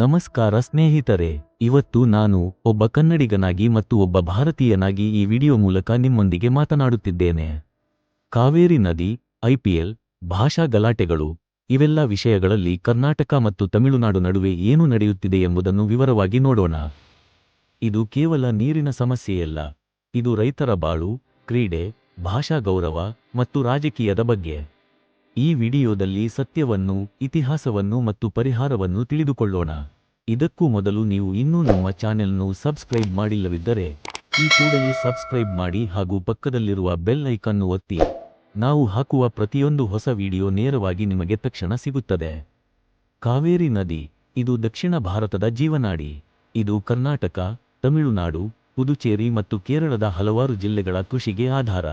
ನಮಸ್ಕಾರ ಸ್ನೇಹಿತರೆ, ಇವತ್ತು ನಾನು ಒಬ್ಬ ಕನ್ನಡಿಗನಾಗಿ ಮತ್ತು ಒಬ್ಬ ಭಾರತೀಯನಾಗಿ ಈ ವಿಡಿಯೋ ಮೂಲಕ ನಿಮ್ಮೊಂದಿಗೆ ಮಾತನಾಡುತ್ತಿದ್ದೇನೆ. ಕಾವೇರಿ ನದಿ ಐಪಿಎಲ್ ಭಾಷಾ ಗಲಾಟೆಗಳು, ಇವೆಲ್ಲ ವಿಷಯಗಳಲ್ಲಿ ಕರ್ನಾಟಕ ಮತ್ತು ತಮಿಳುನಾಡು ನಡುವೆ ಏನು ನಡೆಯುತ್ತಿದೆ ಎಂಬುದನ್ನು ವಿವರವಾಗಿ ನೋಡೋಣ. ಇದು ಕೇವಲ ನೀರಿನ ಸಮಸ್ಯೆಯಲ್ಲ, ಇದು ರೈತರ ಬಾಳು, ಕ್ರೀಡೆ, ಭಾಷಾ ಗೌರವ ಮತ್ತು ರಾಜಕೀಯದ ಬಗ್ಗೆ. ಈ ವಿಡಿಯೋದಲ್ಲಿ ಸತ್ಯವನ್ನು, ಇತಿಹಾಸವನ್ನು ಮತ್ತು ಪರಿಹಾರವನ್ನು ತಿಳಿದುಕೊಳ್ಳೋಣ. ಇದಕ್ಕೂ ಮೊದಲು ನೀವು ಇನ್ನೂ ನಮ್ಮ ಚಾನೆಲ್ನ್ನು ಸಬ್ಸ್ಕ್ರೈಬ್ ಮಾಡಿಲ್ಲವಿದ್ದರೆ ಈ ಕೂಡಲೇ ಸಬ್ಸ್ಕ್ರೈಬ್ ಮಾಡಿ ಹಾಗೂ ಪಕ್ಕದಲ್ಲಿರುವ ಬೆಲ್ ಐಕನ್ನು ಒತ್ತಿ. ನಾವು ಹಾಕುವ ಪ್ರತಿಯೊಂದು ಹೊಸ ವಿಡಿಯೋ ನೇರವಾಗಿ ನಿಮಗೆ ತಕ್ಷಣ ಸಿಗುತ್ತದೆ. ಕಾವೇರಿ ನದಿ, ಇದು ದಕ್ಷಿಣ ಭಾರತದ ಜೀವನಾಡಿ. ಇದು ಕರ್ನಾಟಕ, ತಮಿಳುನಾಡು, ಪುದುಚೇರಿ ಮತ್ತು ಕೇರಳದ ಹಲವಾರು ಜಿಲ್ಲೆಗಳ ಕೃಷಿಗೆ ಆಧಾರ.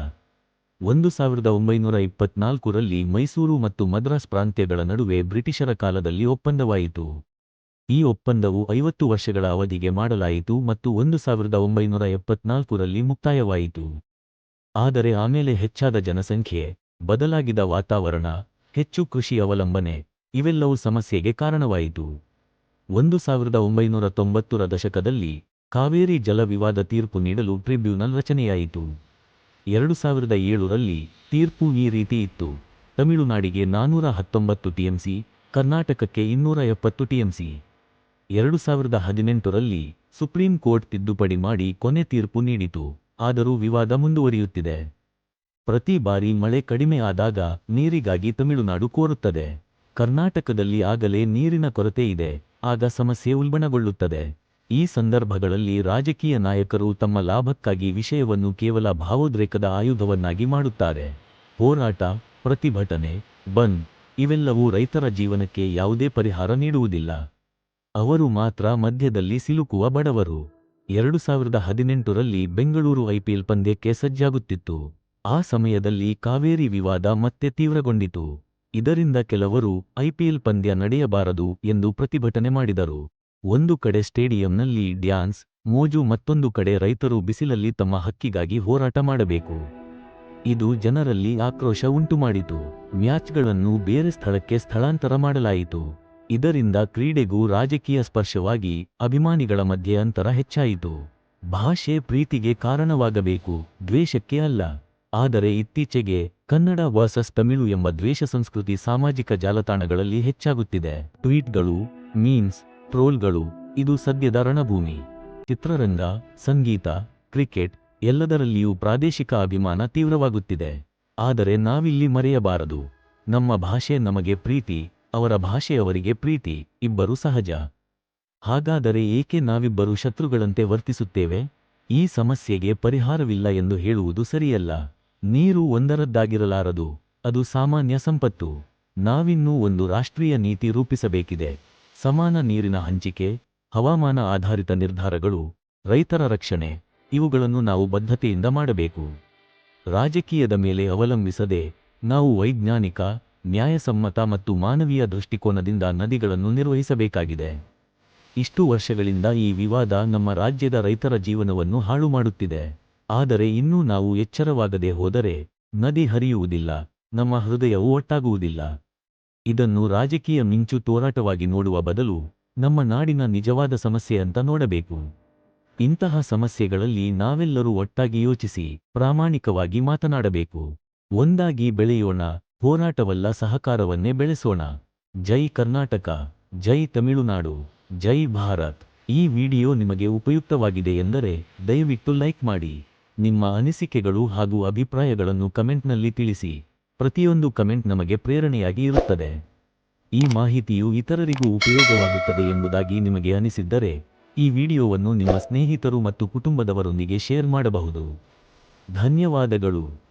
ಒಂದು ಸಾವಿರದ ಒಂಬೈನೂರ ಇಪ್ಪತ್ನಾಲ್ಕರಲ್ಲಿ ಮೈಸೂರು ಮತ್ತು ಮದ್ರಾಸ್ ಪ್ರಾಂತ್ಯಗಳ ನಡುವೆ ಬ್ರಿಟಿಷರ ಕಾಲದಲ್ಲಿ ಒಪ್ಪಂದವಾಯಿತು. ಈ ಒಪ್ಪಂದವು ಐವತ್ತು ವರ್ಷಗಳ ಅವಧಿಗೆ ಮಾಡಲಾಯಿತು ಮತ್ತು ಒಂದು ಸಾವಿರದ ಒಂಬೈನೂರ ಎಪ್ಪತ್ನಾಲ್ಕರಲ್ಲಿ ಮುಕ್ತಾಯವಾಯಿತು. ಆದರೆ ಆಮೇಲೆ ಹೆಚ್ಚಾದ ಜನಸಂಖ್ಯೆ, ಬದಲಾಗಿದ ವಾತಾವರಣ, ಹೆಚ್ಚು ಕೃಷಿ ಅವಲಂಬನೆ, ಇವೆಲ್ಲವೂ ಸಮಸ್ಯೆಗೆ ಕಾರಣವಾಯಿತು. ಒಂದು ಸಾವಿರದ ಒಂಬೈನೂರ ತೊಂಬತ್ತರ ದಶಕದಲ್ಲಿ ಕಾವೇರಿ ಜಲ ವಿವಾದ ತೀರ್ಪು ನೀಡಲು ಟ್ರಿಬ್ಯುನಲ್ ರಚನೆಯಾಯಿತು. ಎರಡು ಸಾವಿರದ ಏಳರಲ್ಲಿ ತೀರ್ಪು ಈ ರೀತಿ ಇತ್ತು. ತಮಿಳುನಾಡಿಗೆ ನಾನೂರ ಹತ್ತೊಂಬತ್ತು ಟಿಎಂಸಿ ಕರ್ನಾಟಕಕ್ಕೆ ಇನ್ನೂರ ಎಪ್ಪತ್ತು ಟಿಎಂಸಿ ಎರಡು ಸಾವಿರದ ಹದಿನೆಂಟರಲ್ಲಿ ಸುಪ್ರೀಂ ಕೋರ್ಟ್ ತಿದ್ದುಪಡಿ ಮಾಡಿ ಕೊನೆ ತೀರ್ಪು ನೀಡಿತು. ಆದರೂ ವಿವಾದ ಮುಂದುವರಿಯುತ್ತಿದೆ. ಪ್ರತಿ ಬಾರಿ ಮಳೆ ಕಡಿಮೆ ಆದಾಗ ನೀರಿಗಾಗಿ ತಮಿಳುನಾಡು ಕೋರುತ್ತದೆ. ಕರ್ನಾಟಕದಲ್ಲಿ ಆಗಲೇ ನೀರಿನ ಕೊರತೆ ಇದೆ. ಆಗ ಸಮಸ್ಯೆ ಉಲ್ಬಣಗೊಳ್ಳುತ್ತದೆ. ಈ ಸಂದರ್ಭಗಳಲ್ಲಿ ರಾಜಕೀಯ ನಾಯಕರು ತಮ್ಮ ಲಾಭಕ್ಕಾಗಿ ವಿಷಯವನ್ನು ಕೇವಲ ಭಾವೋದ್ರೇಕದ ಆಯುಧವನ್ನಾಗಿ ಮಾಡುತ್ತಾರೆ. ಹೋರಾಟ, ಪ್ರತಿಭಟನೆ, ಬಂದ್ ಇವೆಲ್ಲವೂ ರೈತರ ಜೀವನಕ್ಕೆ ಯಾವುದೇ ಪರಿಹಾರ ನೀಡುವುದಿಲ್ಲ. ಅವರು ಮಾತ್ರ ಮಧ್ಯದಲ್ಲಿ ಸಿಲುಕುವ ಬಡವರು. ಎರಡು ಸಾವಿರದ ಹದಿನೆಂಟರಲ್ಲಿ ಬೆಂಗಳೂರು ಐಪಿಎಲ್ ಪಂದ್ಯಕ್ಕೆ ಸಜ್ಜಾಗುತ್ತಿತ್ತು. ಆ ಸಮಯದಲ್ಲಿ ಕಾವೇರಿ ವಿವಾದ ಮತ್ತೆ ತೀವ್ರಗೊಂಡಿತು. ಇದರಿಂದ ಕೆಲವರು ಐಪಿಎಲ್ ಪಂದ್ಯ ನಡೆಯಬಾರದು ಎಂದು ಪ್ರತಿಭಟನೆ ಮಾಡಿದರು. ಒಂದು ಕಡೆ ಸ್ಟೇಡಿಯಂನಲ್ಲಿ ಡ್ಯಾನ್ಸ್, ಮೋಜು ಮತ್ತೊಂದು ಕಡೆ ರೈತರು ಬಿಸಿಲಲ್ಲಿ ತಮ್ಮ ಹಕ್ಕಿಗಾಗಿ ಹೋರಾಟ ಮಾಡಬೇಕು. ಇದು ಜನರಲ್ಲಿ ಆಕ್ರೋಶ ಉಂಟುಮಾಡಿತು. ಮ್ಯಾಚ್ಗಳನ್ನು ಬೇರೆ ಸ್ಥಳಕ್ಕೆ ಸ್ಥಳಾಂತರ ಮಾಡಲಾಯಿತು. ಇದರಿಂದ ಕ್ರೀಡೆಗೂ ರಾಜಕೀಯ ಸ್ಪರ್ಶವಾಗಿ ಅಭಿಮಾನಿಗಳ ಮಧ್ಯೆ ಅಂತರ ಹೆಚ್ಚಾಯಿತು. ಭಾಷೆ ಪ್ರೀತಿಗೆ ಕಾರಣವಾಗಬೇಕು, ದ್ವೇಷಕ್ಕೆ ಅಲ್ಲ. ಆದರೆ ಇತ್ತೀಚೆಗೆ ಕನ್ನಡ ವರ್ಸಸ್ ತಮಿಳು ಎಂಬ ದ್ವೇಷ ಸಂಸ್ಕೃತಿ ಸಾಮಾಜಿಕ ಜಾಲತಾಣಗಳಲ್ಲಿ ಹೆಚ್ಚಾಗುತ್ತಿದೆ. ಟ್ವೀಟ್ಗಳು ಮೀನ್ಸ್ ಟ್ರೋಲ್ಗಳು ಇದು ಸದ್ಯದ ರಣಭೂಮಿ. ಚಿತ್ರರಂಗ, ಸಂಗೀತ, ಕ್ರಿಕೆಟ್, ಎಲ್ಲದರಲ್ಲಿಯೂ ಪ್ರಾದೇಶಿಕ ಅಭಿಮಾನ ತೀವ್ರವಾಗುತ್ತಿದೆ. ಆದರೆ ನಾವಿಲ್ಲಿ ಮರೆಯಬಾರದು. ನಮ್ಮ ಭಾಷೆ ನಮಗೆ ಪ್ರೀತಿ, ಅವರ ಭಾಷೆಯವರಿಗೆ ಪ್ರೀತಿ, ಇಬ್ಬರು ಸಹಜ. ಹಾಗಾದರೆ ಏಕೆ ನಾವಿಬ್ಬರು ಶತ್ರುಗಳಂತೆ ವರ್ತಿಸುತ್ತೇವೆ? ಈ ಸಮಸ್ಯೆಗೆ ಪರಿಹಾರವಿಲ್ಲ ಎಂದು ಹೇಳುವುದು ಸರಿಯಲ್ಲ. ನೀರು ಒಂದರದ್ದಾಗಿರಲಾರದು. ಅದು ಸಾಮಾನ್ಯ ಸಂಪತ್ತು. ನಾವಿನ್ನೂ ಒಂದು ರಾಷ್ಟ್ರೀಯ ನೀತಿ ರೂಪಿಸಬೇಕಿದೆ. ಸಮಾನ ನೀರಿನ ಹಂಚಿಕೆ, ಹವಾಮಾನ ಆಧಾರಿತ ನಿರ್ಧಾರಗಳು, ರೈತರ ರಕ್ಷಣೆ, ಇವುಗಳನ್ನು ನಾವು ಬದ್ಧತೆಯಿಂದ ಮಾಡಬೇಕು. ರಾಜಕೀಯದ ಮೇಲೆ ಅವಲಂಬಿಸದೆ ನಾವು ವೈಜ್ಞಾನಿಕ, ನ್ಯಾಯಸಮ್ಮತ ಮತ್ತು ಮಾನವೀಯ ದೃಷ್ಟಿಕೋನದಿಂದ ನದಿಗಳನ್ನು ನಿರ್ವಹಿಸಬೇಕಾಗಿದೆ. ಇಷ್ಟು ವರ್ಷಗಳಿಂದ ಈ ವಿವಾದ ನಮ್ಮ ರಾಜ್ಯದ ರೈತರ ಜೀವನವನ್ನು ಹಾಳು ಮಾಡುತ್ತಿದೆ. ಆದರೆ ಇನ್ನೂ ನಾವು ಎಚ್ಚರವಾಗದೆ ಹೋದರೆ ನದಿ ಹರಿಯುವುದಿಲ್ಲ, ನಮ್ಮ ಹೃದಯವು ಒಟ್ಟಾಗುವುದಿಲ್ಲ. ಇದನ್ನು ರಾಜಕೀಯ ಮಿಂಚು ತೋರಾಟವಾಗಿ ನೋಡುವ ಬದಲು ನಮ್ಮ ನಾಡಿನ ನಿಜವಾದ ಸಮಸ್ಯೆ ಅಂತ ನೋಡಬೇಕು. ಇಂತಹ ಸಮಸ್ಯೆಗಳಲ್ಲಿ ನಾವೆಲ್ಲರೂ ಒಟ್ಟಾಗಿ ಯೋಚಿಸಿ, ಪ್ರಾಮಾಣಿಕವಾಗಿ ಮಾತನಾಡಬೇಕು. ಒಂದಾಗಿ ಬೆಳೆಯೋಣ, ಹೋರಾಟವಲ್ಲ ಸಹಕಾರವನ್ನೇ ಬೆಳೆಸೋಣ. ಜೈ ಕರ್ನಾಟಕ, ಜೈ ತಮಿಳುನಾಡು, ಜೈ ಭಾರತ್. ಈ ವಿಡಿಯೋ ನಿಮಗೆ ಉಪಯುಕ್ತವಾಗಿದೆ ಎಂದರೆ ದಯವಿಟ್ಟು ಲೈಕ್ ಮಾಡಿ. ನಿಮ್ಮ ಅನಿಸಿಕೆಗಳು ಹಾಗೂ ಅಭಿಪ್ರಾಯಗಳನ್ನು ಕಮೆಂಟ್ನಲ್ಲಿ ತಿಳಿಸಿ. ಪ್ರತಿಯೊಂದು ಕಮೆಂಟ್ ನಮಗೆ ಪ್ರೇರಣೆಯಾಗಿ ಇರುತ್ತದೆ. ಈ ಮಾಹಿತಿಯು ಇತರರಿಗೂ ಉಪಯೋಗವಾಗುತ್ತದೆ ಎಂಬುದಾಗಿ ನಿಮಗೆ ಅನಿಸಿದ್ದರೆ, ಈ ವಿಡಿಯೋವನ್ನು ನಿಮ್ಮ ಸ್ನೇಹಿತರು ಮತ್ತು ಕುಟುಂಬದವರೊಂದಿಗೆ ಶೇರ್ ಮಾಡಬಹುದು. ಧನ್ಯವಾದಗಳು.